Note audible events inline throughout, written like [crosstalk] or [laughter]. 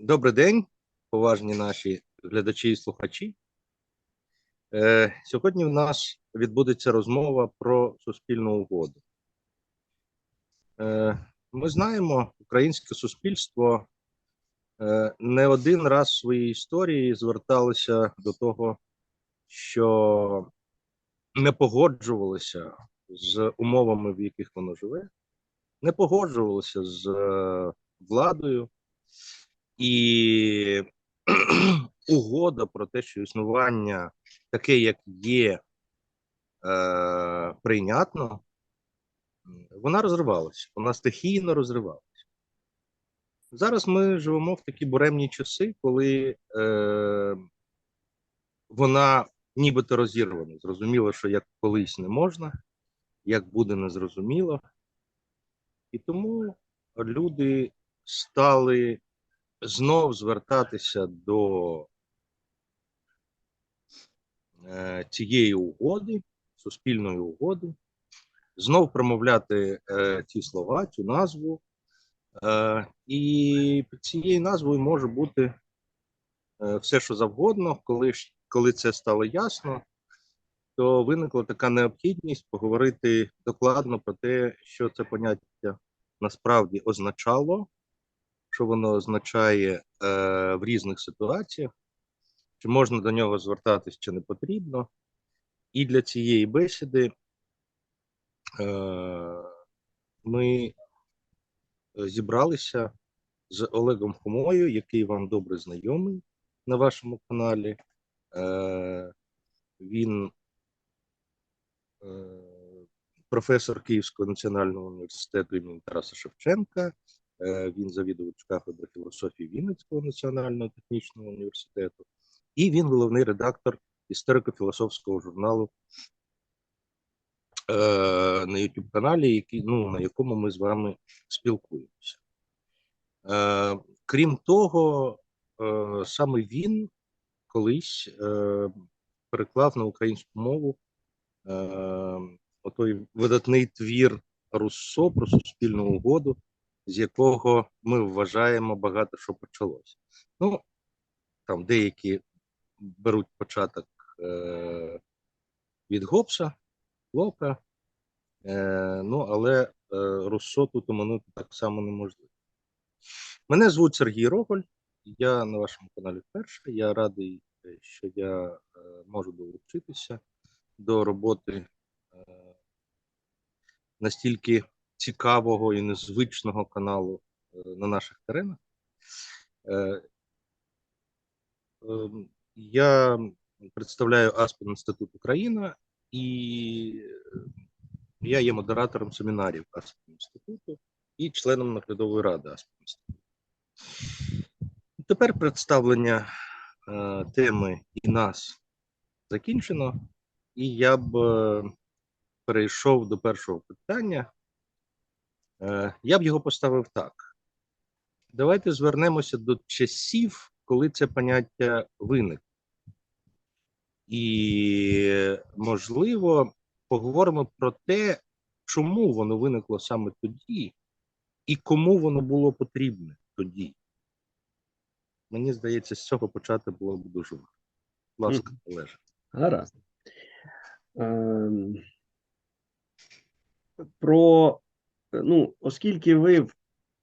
Добрий день, поважні наші глядачі і слухачі. Е, Сьогодні в нас відбудеться розмова про суспільну угоду. Е, Ми знаємо, українське суспільство е, не один раз в своїй історії зверталося до того, що не погоджувалося з умовами, в яких воно живе, не погоджувалося з е, владою. І [clears throat] угода про те, що існування таке, як є, е, прийнятно, вона розривалася, вона стихійно розривалася. Зараз ми живемо в такі буремні часи, коли е, вона нібито розірвана. Зрозуміло, що як колись не можна, як буде незрозуміло. І тому люди стали знов звертатися до е, цієї угоди, суспільної угоди, знов промовляти е, ці слова, цю назву. Е, і під цією назвою може бути е, все, що завгодно, коли, коли це стало ясно, то виникла така необхідність поговорити докладно про те, що це поняття насправді означало що воно означає е, в різних ситуаціях, чи можна до нього звертатись, чи не потрібно. І для цієї бесіди е, ми зібралися з Олегом Хомою, який вам добре знайомий на вашому каналі. Е, він е, професор Київського національного університету імені Тараса Шевченка. Е, Він завідувач кафедри філософії Вінницького національного технічного університету, і він головний редактор історико-філософського журналу е, на youtube каналі, який, ну, на якому ми з вами спілкуємося. Е, Крім того, е, саме він колись е, переклав на українську мову е, отой видатний твір Руссо про суспільну угоду з якого ми вважаємо багато що почалося. Ну, там деякі беруть початок е, від Гоббса, Лока, е, ну, але е, Руссо тут оминути так само неможливо. Мене звуть Сергій Роголь, я на вашому каналі вперше. Я радий, е, що я е, можу долучитися до роботи е, настільки цікавого і незвичного каналу е, на наших теренах. Е, ем, Я представляю Аспен Інститут Україна і е, я є модератором семінарів Аспен Інституту і членом наглядової ради Аспен Інституту. Тепер представлення теми і нас закінчено, і я б перейшов до першого питання. Е, Я б його поставив так. Давайте звернемося до часів, коли це поняття виникло. І, можливо, поговоримо про те, чому воно виникло саме тоді, і кому воно було потрібне тоді. Мені здається, з цього почати було б дуже важко. Будь ласка, Олеже. Гаразд. Ем, Про, ну, оскільки ви в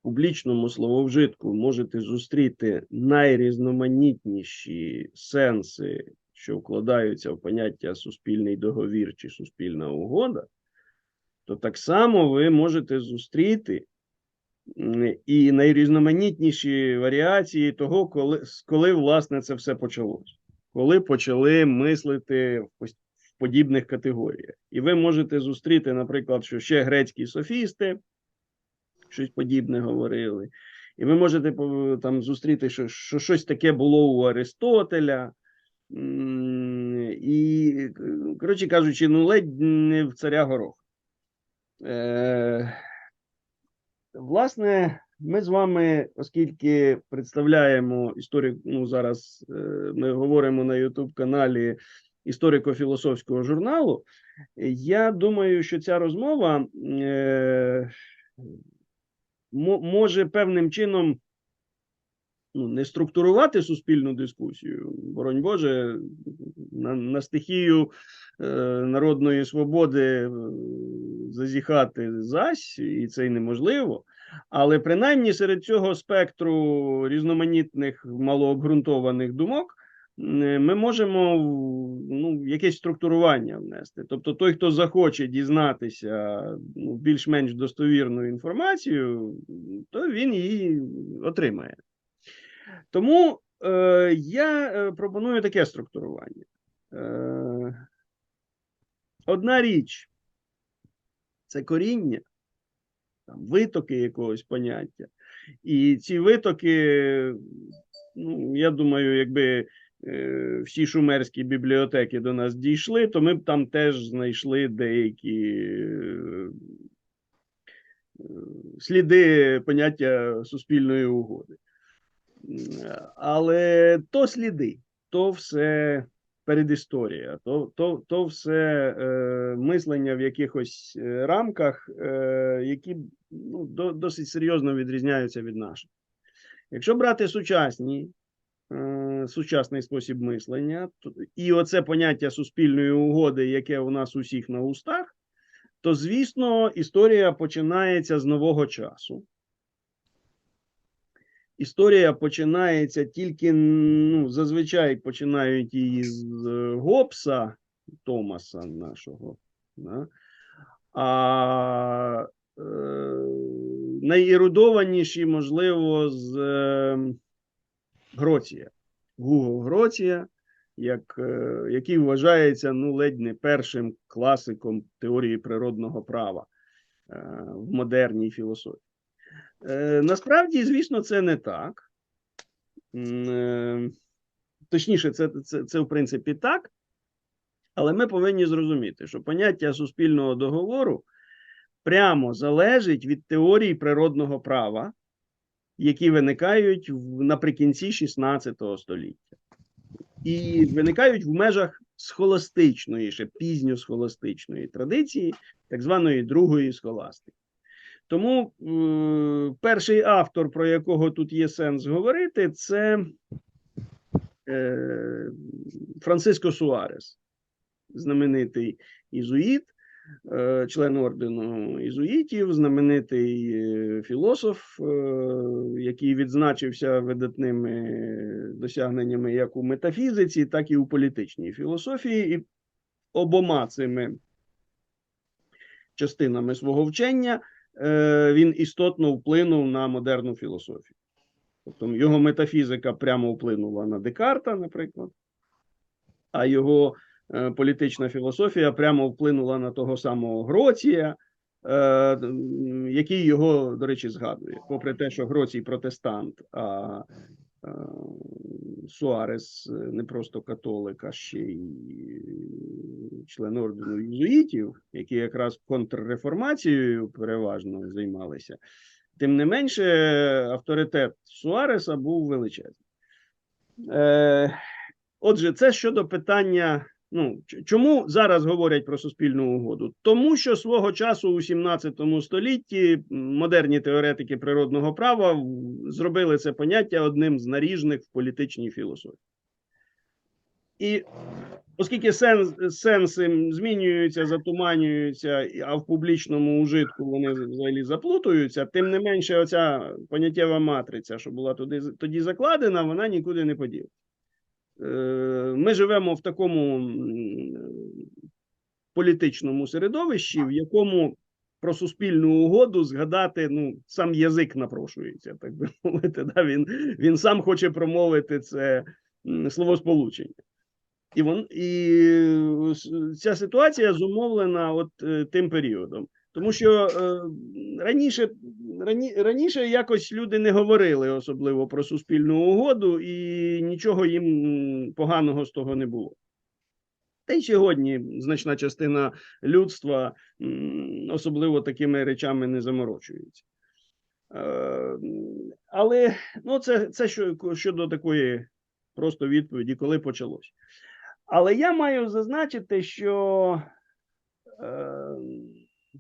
публічному слововжитку можете зустріти найрізноманітніші сенси, що вкладаються в поняття суспільний договір чи суспільна угода, то так само ви можете зустріти і найрізноманітніші варіації того, коли, коли власне це все почалось. Коли почали мислити в подібних категоріях. І ви можете зустріти, наприклад, що ще грецькі софісти щось подібне говорили. І ви можете там зустріти, що, що щось таке було у Аристотеля. І, коротше кажучи, ну ледь не в царя горох. Е, власне, ми з вами, оскільки представляємо історію, ну зараз е, ми говоримо на youtube каналі історико-філософського журналу. Я думаю, що ця розмова е, може певним чином ну, не структурувати суспільну дискусію, боронь Боже, на, на стихію е, народної свободи е, зазіхати зась, і це й неможливо. Але принаймні серед цього спектру різноманітних малообґрунтованих думок ми можемо ну, якесь структурування внести. Тобто, той, хто захоче дізнатися ну, більш-менш достовірну інформацію, то він її отримає. Тому е, я е, пропоную таке структурування. Е, одна річ це коріння, там, витоки якогось поняття. І ці витоки, ну, я думаю, якби е, всі шумерські бібліотеки до нас дійшли, то ми б там теж знайшли деякі е, е, сліди поняття суспільної угоди. Але то сліди, то все передісторія, то, то, то все е, мислення в якихось е, рамках, е, які ну, до, досить серйозно відрізняються від наших. Якщо брати сучасні, е, сучасний спосіб мислення, і оце поняття суспільної угоди, яке у нас усіх на устах, то звісно, історія починається з нового часу. Історія починається тільки, ну, зазвичай починають її з е, Гоббса, Томаса нашого. Да? А е, найерудованіші, можливо, з е, Гроція. Гуго Гроція, як, е, який вважається ну, ледь не першим класиком теорії природного права е, в модерній філософії. Е, Насправді, звісно, це не так. Точніше, це, це, це в принципі так. Але ми повинні зрозуміти, що поняття суспільного договору прямо залежить від теорії природного права, які виникають наприкінці 16 століття. І виникають в межах схоластичної, ще пізньосхоластичної традиції, так званої другої схоластики. Тому е, перший автор, про якого тут є сенс говорити, це е, Франциско Суарес, знаменитий ізуїт, член ордену ізуїтів, знаменитий е, філософ, е, який відзначився видатними досягненнями як у метафізиці, так і у політичній філософії. І обома цими частинами свого вчення е, він істотно вплинув на модерну філософію. Тобто його метафізика прямо вплинула на Декарта, наприклад, а його е, політична філософія прямо вплинула на того самого Гроція, е, який його, до речі, згадує. Попри те, що Гроцій протестант, а е, Суарес е, не просто католик, а ще й член ордену єзуїтів, які якраз контрреформацією переважно займалися. Тим не менше, авторитет Суареса був величезний. Е, отже, це щодо питання. Ну, чому зараз говорять про суспільну угоду? Тому що свого часу у 17 столітті модерні теоретики природного права зробили це поняття одним з наріжних в політичній філософії. І оскільки сенс, сенси змінюються, затуманюються, а в публічному ужитку вони взагалі заплутуються, тим не менше, оця поняттєва матриця, що була туди, тоді закладена, вона нікуди не поділася. Е, Ми живемо в такому політичному середовищі, в якому про суспільну угоду згадати ну, сам язик напрошується, так би [laughs] мовити. Да? Він, він сам хоче промовити це словосполучення. І, вон, і е, ця ситуація зумовлена от е, тим періодом. Тому що е, раніше, рані, раніше якось люди не говорили особливо про суспільну угоду, і нічого їм поганого з того не було. Та й сьогодні значна частина людства особливо такими речами не заморочується. Е, але ну, це, це щодо такої просто відповіді, коли почалось. Але я маю зазначити, що, е,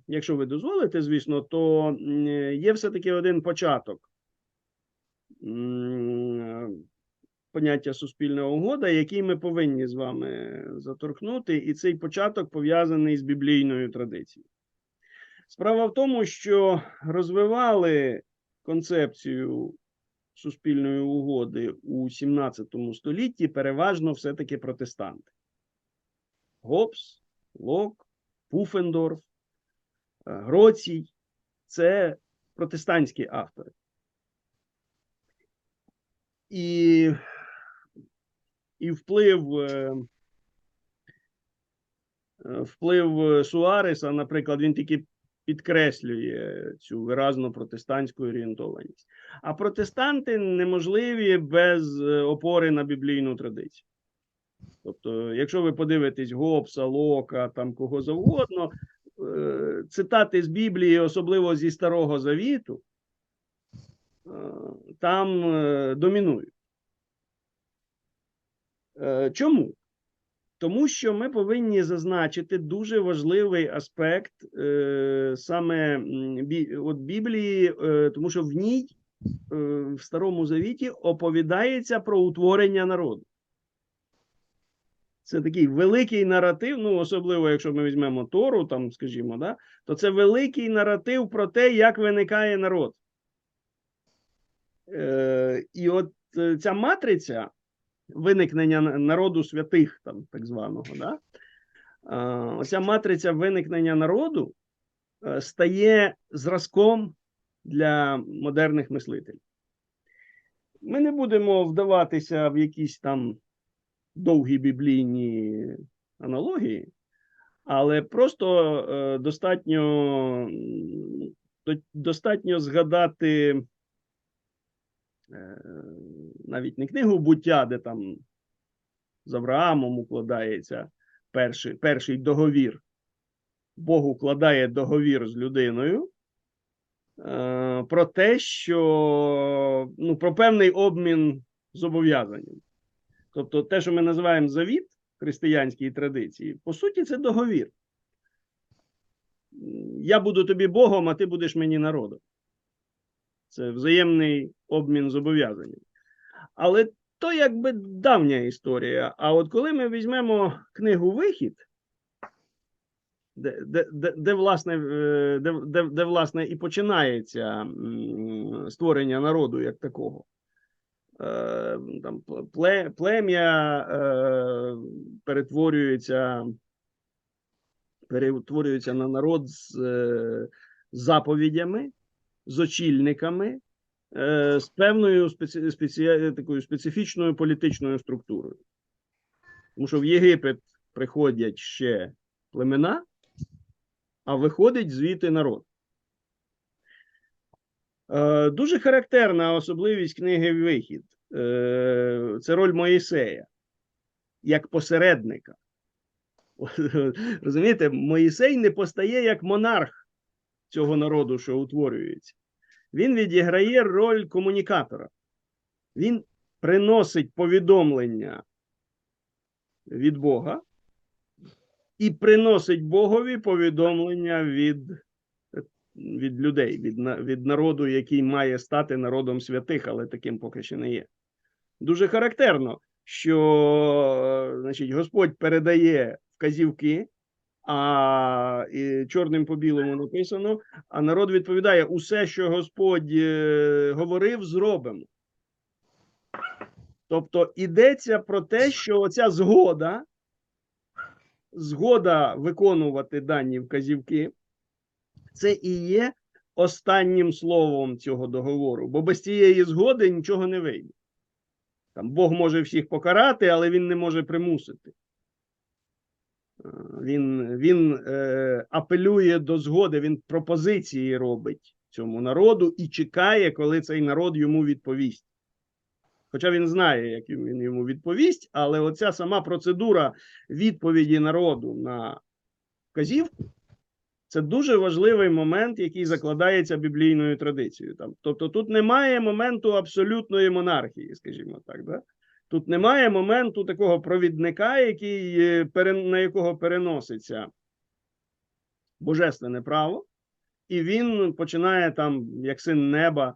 якщо ви дозволите, звісно, то є все-таки один початок поняття суспільна угода, який ми повинні з вами заторкнути, і цей початок пов'язаний з біблійною традицією. Справа в тому, що розвивали концепцію суспільної угоди у 17 столітті переважно все-таки протестанти. Гоббс, Лок, Пуфендорф, Гроцій це протестантські автори. І, і вплив, е, е, вплив Суареса, наприклад, він тільки підкреслює цю виразно протестантську орієнтованість. А протестанти неможливі без е, опори на біблійну традицію. Тобто, якщо ви подивитесь Гоббса, Лока, там кого завгодно, е, цитати з Біблії, особливо зі Старого Завіту, е, там е, домінують. Е, Чому? Тому що ми повинні зазначити дуже важливий аспект е, саме от Біблії, е, тому що в ній е, в Старому Завіті оповідається про утворення народу. Це такий великий наратив, ну особливо, якщо ми візьмемо Тору, там, скажімо, да, то це великий наратив про те, як виникає народ. Е, і от е, ця матриця виникнення народу святих, там, так званого, да, е, оця матриця виникнення народу е, стає зразком для модерних мислителів. Ми не будемо вдаватися в якісь там довгі біблійні аналогії, але просто е, достатньо, достатньо згадати е, навіть не книгу буття, де там з Авраамом укладається перший, перший договір. Бог укладає договір з людиною е, про те, що ну, про певний обмін зобов'язанням. Тобто, те, що ми називаємо завіт християнській традиції, по суті, це договір. Я буду тобі Богом, а ти будеш мені народом. Це взаємний обмін зобов'язанням. Але то якби давня історія. А от коли ми візьмемо книгу Вихід, де, де, де, де, власне, е, де, де, де, власне, і починається створення народу як такого. Е, Там плем'я е, перетворюється, перетворюється на народ з е, заповідями, з очільниками, з певною спеці, спеці, такою специфічною політичною структурою. Тому що в Єгипет приходять ще племена, а виходить звідти народ. Е, Дуже характерна особливість книги Вихід Е, це роль Моїсея як посередника. [laughs] Розумієте, Моїсей не постає як монарх цього народу, що утворюється. Він відіграє роль комунікатора. Він приносить повідомлення від Бога і приносить Богові повідомлення від, від людей, від, від народу, який має стати народом святих, але таким поки що не є. Дуже характерно, що е, значить, Господь передає вказівки, а і чорним по білому написано, а народ відповідає: усе, що Господь е, говорив, зробимо. Тобто йдеться про те, що оця згода, згода виконувати дані вказівки, це і є останнім словом цього договору, бо без цієї згоди нічого не вийде. Там Бог може всіх покарати, але він не може примусити. Е, Він, він е, апелює до згоди, він пропозиції робить цьому народу і чекає, коли цей народ йому відповість. Хоча він знає, як він йому відповість, але оця сама процедура відповіді народу на вказівку це дуже важливий момент, який закладається біблійною традицією. Там, тобто тут немає моменту абсолютної монархії, скажімо так. Да? Тут немає моменту такого провідника, який, е, на якого переноситься божественне право, і він починає там, як син неба,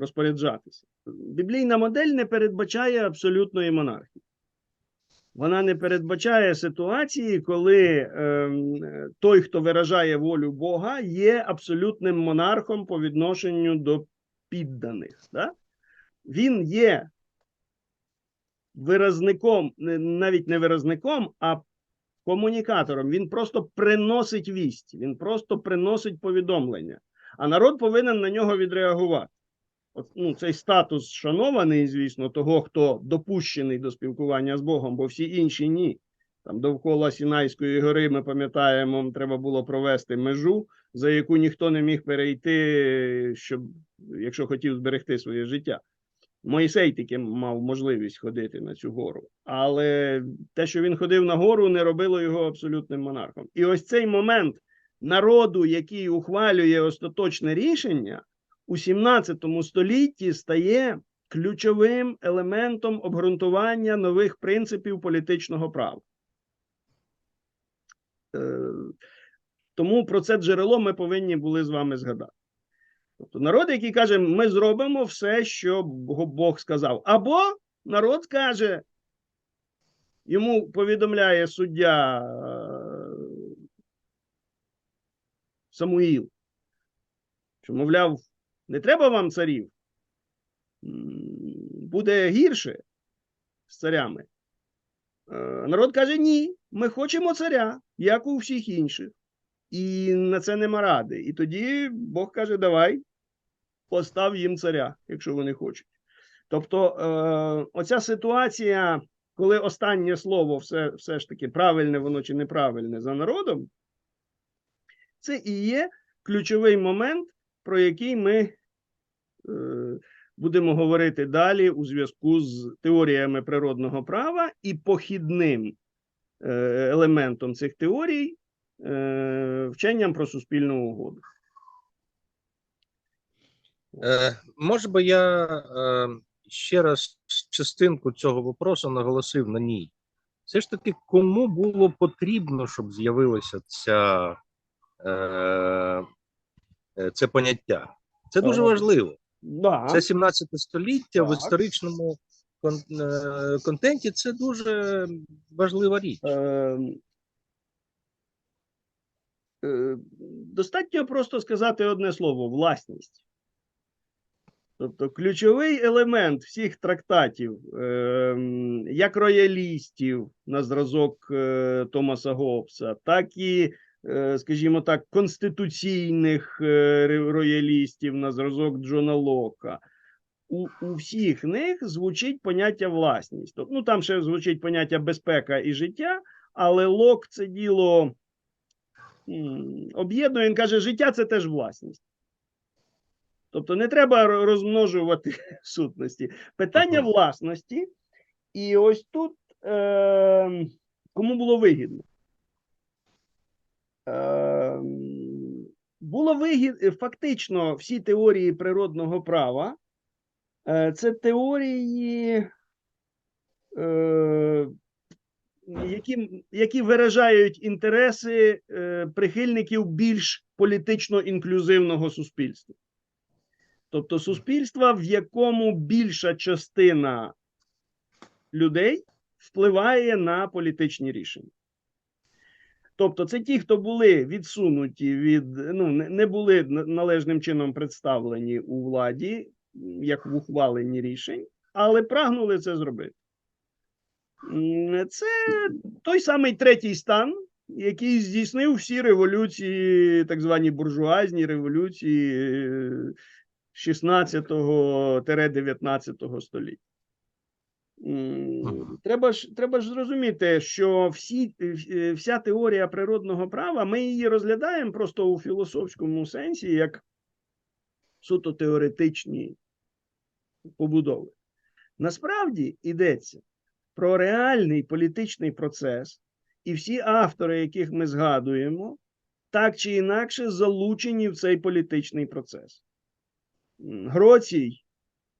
розпоряджатися. Біблійна модель не передбачає абсолютної монархії. Вона не передбачає ситуації, коли е, той, хто виражає волю Бога, є абсолютним монархом по відношенню до підданих. Да? Він є виразником, навіть не виразником, а комунікатором. Він просто приносить вість, він просто приносить повідомлення. А народ повинен на нього відреагувати. Ну, цей статус шанований, звісно, того, хто допущений до спілкування з Богом, бо всі інші ні. Там довкола Сінайської гори ми пам'ятаємо, треба було провести межу, за яку ніхто не міг перейти, щоб, якщо хотів зберегти своє життя. Мойсей таки мав можливість ходити на цю гору, але те, що він ходив на гору, не робило його абсолютним монархом. І ось цей момент народу, який ухвалює остаточне рішення, у 17 столітті стає ключовим елементом обґрунтування нових принципів політичного права. Е, Тому про це джерело ми повинні були з вами згадати. Тобто народ, який каже, ми зробимо все, що Бог сказав. Або народ каже, йому повідомляє суддя е, Самуїл, що, мовляв, не треба вам царів, буде гірше з царями. Е, Народ каже: ні, ми хочемо царя, як у всіх інших. І на це нема ради. І тоді Бог каже: давай, постав їм царя, якщо вони хочуть. Тобто, е, оця ситуація, коли останнє слово все, все ж таки правильне воно чи неправильне за народом, це і є ключовий момент, про який ми е, будемо говорити далі у зв'язку з теоріями природного права і похідним е, елементом цих теорій е, вченням про суспільну угоду. Може би я ще раз частинку цього вопросу наголосив на ній. Все ж таки, кому було потрібно, щоб з'явилося ця, е, це поняття? Це дуже важливо. Да. Це 17 століття в історичному кон- е, контенті. Це дуже важлива річ. Е, е, Достатньо просто сказати одне слово: власність. Тобто ключовий елемент всіх трактатів, е, як роялістів на зразок е, Томаса Гоббса, так і, е, скажімо так, конституційних е, роялістів на зразок Джона Лока. У, у всіх них звучить поняття власність. Тобто, ну там ще звучить поняття безпека і життя, але Лок це діло об'єднує. Він каже, життя це теж власність. Тобто не треба розмножувати [laughs] сутності. Питання власності, і ось тут е, кому було вигідно? Було вигідно, фактично, всі теорії природного права е, це теорії, е, які, які виражають інтереси е, прихильників більш політично інклюзивного суспільства. Тобто суспільства, в якому більша частина людей впливає на політичні рішення. Тобто, це ті, хто були відсунуті від ну, не були належним чином представлені у владі, як в ухваленні рішень, але прагнули це зробити. Це той самий третій стан, який здійснив всі революції, так звані буржуазні революції е, 16-19 століття. Треба ж, треба ж зрозуміти, що всі, е, вся теорія природного права, ми її розглядаємо просто у філософському сенсі, як суто теоретичні побудови. Насправді йдеться про реальний політичний процес, і всі автори, яких ми згадуємо, так чи інакше залучені в цей політичний процес. Гроцій,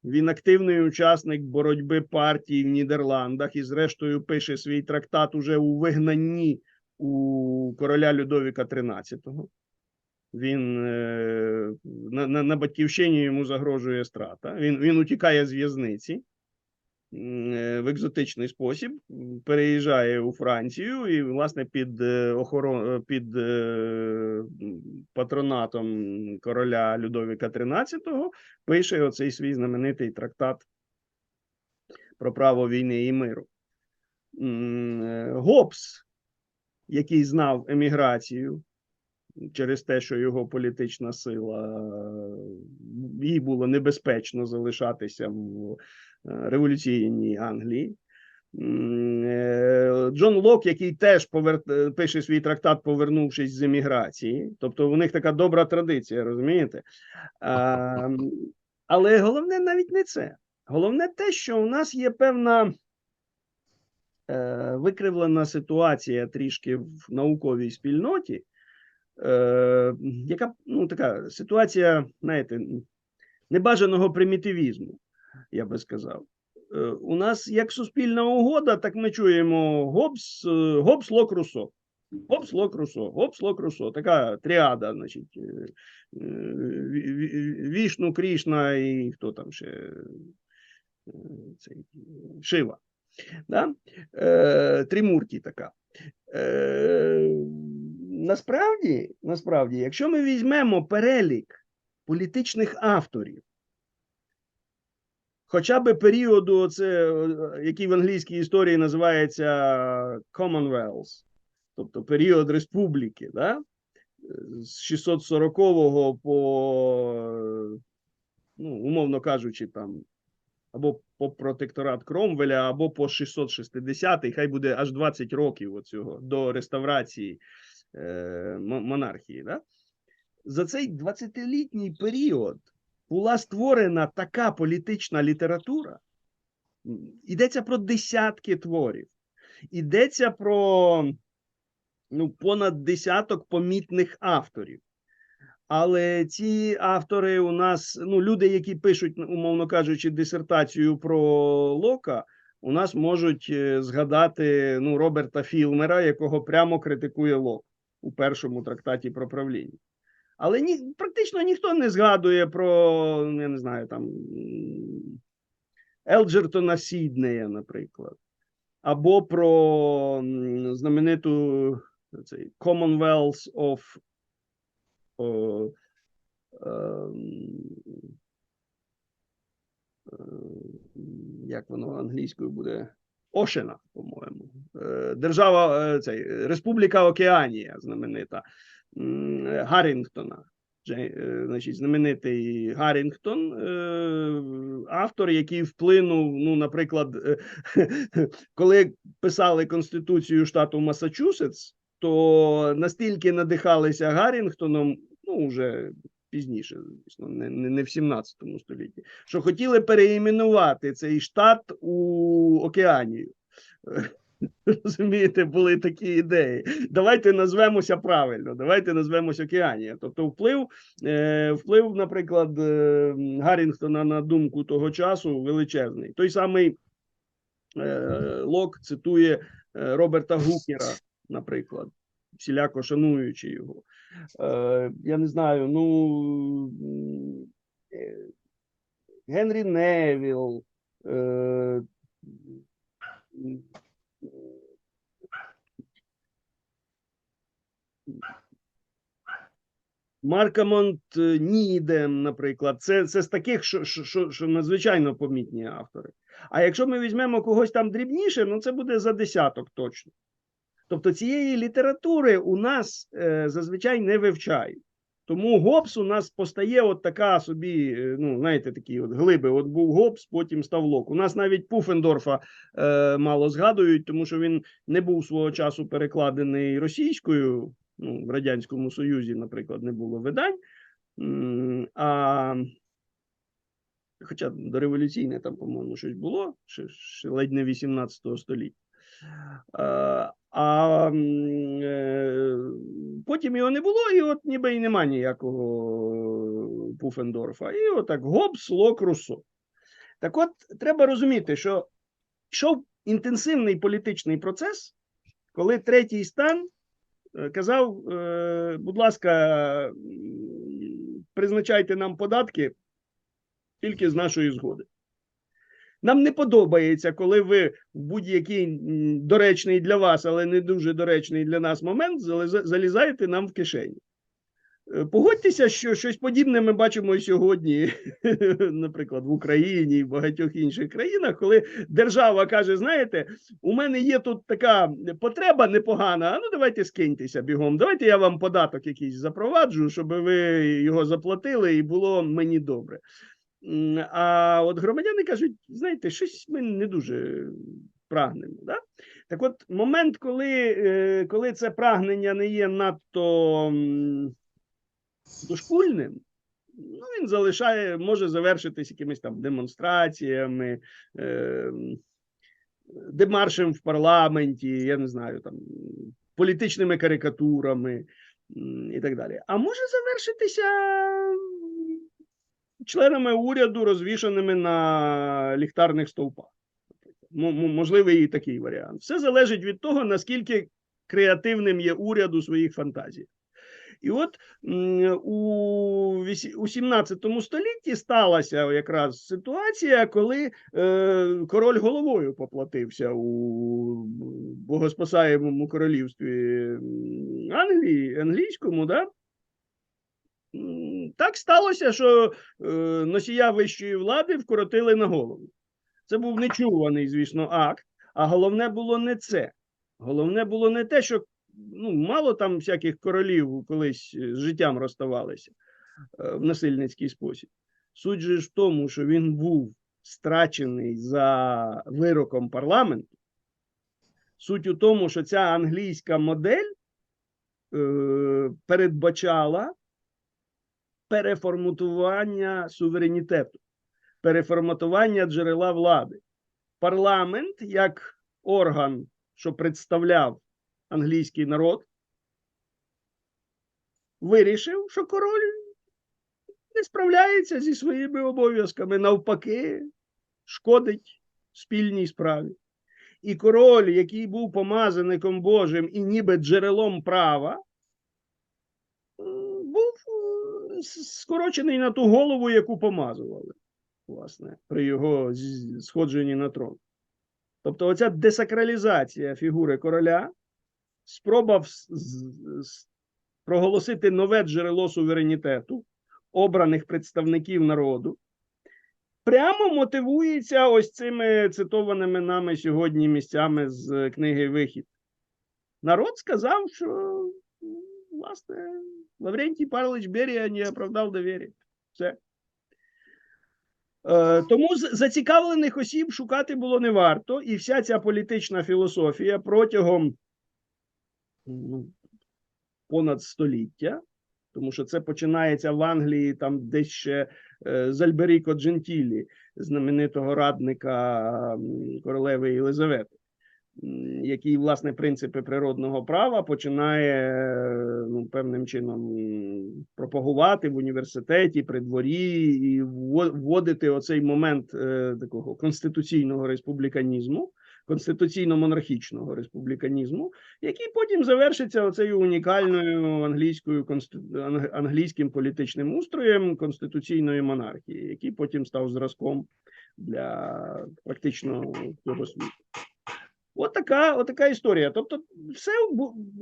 він активний учасник боротьби партії в Нідерландах і, зрештою, пише свій трактат уже у вигнанні у короля Людовіка XIII. Він е, на, на, на батьківщині йому загрожує страта. Він, він утікає з в'язниці в екзотичний спосіб, переїжджає у Францію і, власне, під е, охорон... під е, патронатом короля Людовіка XIII пише оцей свій знаменитий трактат про право війни і миру. Е, Гоббс, який знав еміграцію через те, що його політична сила е, їй було небезпечно залишатися в е, революційній Англії. Е, Джон Лок, який теж повер... е, пише свій трактат, повернувшись з еміграції. Тобто у них така добра традиція, розумієте? А, але головне навіть не це. Головне те, що у нас є певна е, викривлена ситуація трішки в науковій спільноті, е, яка ну, така ситуація, знаєте, небажаного примітивізму, я би сказав. Е, у нас як суспільна угода, так ми чуємо Гоббс, е, Гоббс Лок Руссо. Гоббс Лок Руссо, Гоббс Лок Руссо. Така тріада, значить, е, Ві- Ві- Вішну, Крішна і хто там ще цей, Шива. Да? Е, Трімурті така. Насправді, насправді, якщо ми візьмемо перелік політичних авторів, хоча б періоду, оце, е, який в англійській історії називається Commonwealth, тобто період республіки, да? з 640 по, ну, умовно кажучи, там або по протекторат Кромвеля, або по 660-й, хай буде аж 20 років оцього до реставрації е, монархії. Да? За цей 20-літній період була створена така політична література. Йдеться про десятки творів, йдеться про ну, понад десяток помітних авторів. Але ці автори у нас, ну, люди, які пишуть, умовно кажучи, дисертацію про Лока, у нас можуть е, згадати ну, Роберта Філмера, якого прямо критикує Лок у першому трактаті про правління. Але ні, практично ніхто не згадує про, я не знаю, там Елджертона Сіднея, наприклад, або про знамениту цей Commonwealth of о, ем, е, як воно англійською буде? Ошена, по-моєму. Е, Держава, е, цей, Республіка Океанія, знаменита Гаррінгтона. Е, Значить, знаменитий Гаррінгтон, е, автор, який вплинув, ну, наприклад, е, [laughs] коли писали Конституцію штату Масачусетс, то настільки надихалися Гаррінгтоном, ну вже пізніше, звісно, не, не в 17 столітті, що хотіли переіменувати цей штат у Океанію. Розумієте, були такі ідеї. Давайте назвемося правильно, давайте назвемося Океанія. Тобто, вплив, е, вплив, наприклад, е, Гаррінгтона на думку того часу величезний. Той самий е, Лок цитує Роберта Гукера, наприклад, всіляко шануючи його. Е, я не знаю, ну Генрі Невіл. Е, м, Маркамонт е, наприклад, це, це з таких, що, що, що, надзвичайно помітні автори. А якщо ми візьмемо когось там дрібніше, ну це буде за десяток точно. Тобто цієї літератури у нас е, зазвичай не вивчають. Тому Гоббс у нас постає от така собі, е, ну, знаєте, такі от глиби. От був Гоббс, потім став Лок. У нас навіть Пуфендорфа е, мало згадують, тому що він не був свого часу перекладений російською. Ну, в Радянському Союзі, наприклад, не було видань. А хоча дореволюційне там, по-моєму, щось було, ще, ще ледь не 18 століття. А, а е, потім його не було, і от ніби і нема ніякого Пуфендорфа. І отак Гоббс, Лок, Руссо. Так от, треба розуміти, що йшов інтенсивний політичний процес, коли третій стан казав, е, будь ласка, призначайте нам податки тільки з нашої згоди. Нам не подобається, коли ви в будь-який доречний для вас, але не дуже доречний для нас момент залізаєте нам в кишені. Е, Погодьтеся, що щось подібне ми бачимо і сьогодні, [laughs] наприклад, в Україні і в багатьох інших країнах, коли держава каже: знаєте, у мене є тут така потреба непогана. А ну давайте скиньтеся бігом. Давайте я вам податок якийсь запроваджу, щоб ви його заплатили і було мені добре. А от громадяни кажуть: знаєте, щось ми не дуже прагнемо. Да? Так от, момент, коли, е, коли це прагнення не є надто дошкульним, ну, він залишає, може завершитись якимись там демонстраціями, е, демаршем в парламенті, я не знаю, там політичними карикатурами і так далі. А може завершитися членами уряду, розвішаними на ліхтарних стовпах. Можливий і такий варіант. Все залежить від того, наскільки креативним є уряд у своїх фантазіях. І от у вісі- 17 столітті сталася якраз ситуація, коли е, король головою поплатився у богоспасаємому королівстві Англії, англійському, да? Так сталося, що е, носія вищої влади вкоротили на голову. Це був нечуваний, звісно, акт. А головне було не це. Головне було не те, що ну, мало там всяких королів колись е, з життям розставалися е, в насильницький спосіб. Суть же в тому, що він був страчений за вироком парламенту. Суть у тому, що ця англійська модель е, передбачала переформатування суверенітету, переформатування джерела влади. Парламент, як орган, що представляв англійський народ, вирішив, що король не справляється зі своїми обов'язками, навпаки, шкодить спільній справі. І король, який був помазаником Божим і ніби джерелом права, був е, скорочений на ту голову, яку помазували, власне, при його сходженні на трон. Тобто, оця десакралізація фігури короля, спроба проголосити нове джерело суверенітету обраних представників народу, прямо мотивується ось цими цитованими нами сьогодні місцями з книги Вихід. Народ сказав, що власне Лаврентій Павлович Берія не оправдав довір'я. Все. Е, Тому зацікавлених осіб шукати було не варто, і вся ця політична філософія протягом ну, понад століття, тому що це починається в Англії, там десь ще е, з Альберіко Джентілі, знаменитого радника королеви Єлизавети, який, власне, принципи природного права починає е, ну, певним чином пропагувати в університеті, при дворі і вводити оцей момент е, такого конституційного республіканізму, конституційно-монархічного республіканізму, який потім завершиться оцею унікальною англійською англійським політичним устроєм конституційної монархії, який потім став зразком для практично всього світу. От така, от така історія. Тобто, все,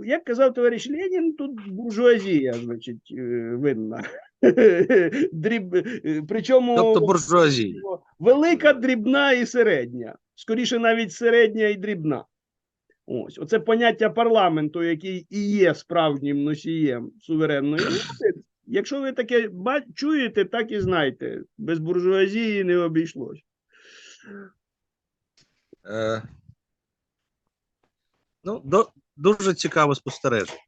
як казав товариш Ленін, тут буржуазія, значить, е, винна. [laughs] Дріб, е, причому Тобто буржуазія. велика, дрібна і середня. Скоріше, навіть середня і дрібна. Ось, оце поняття парламенту, який і є справжнім носієм суверенної влади. Якщо ви таке чуєте, так і знайте. Без буржуазії не обійшлось. Ну, до, дуже цікаве спостереження.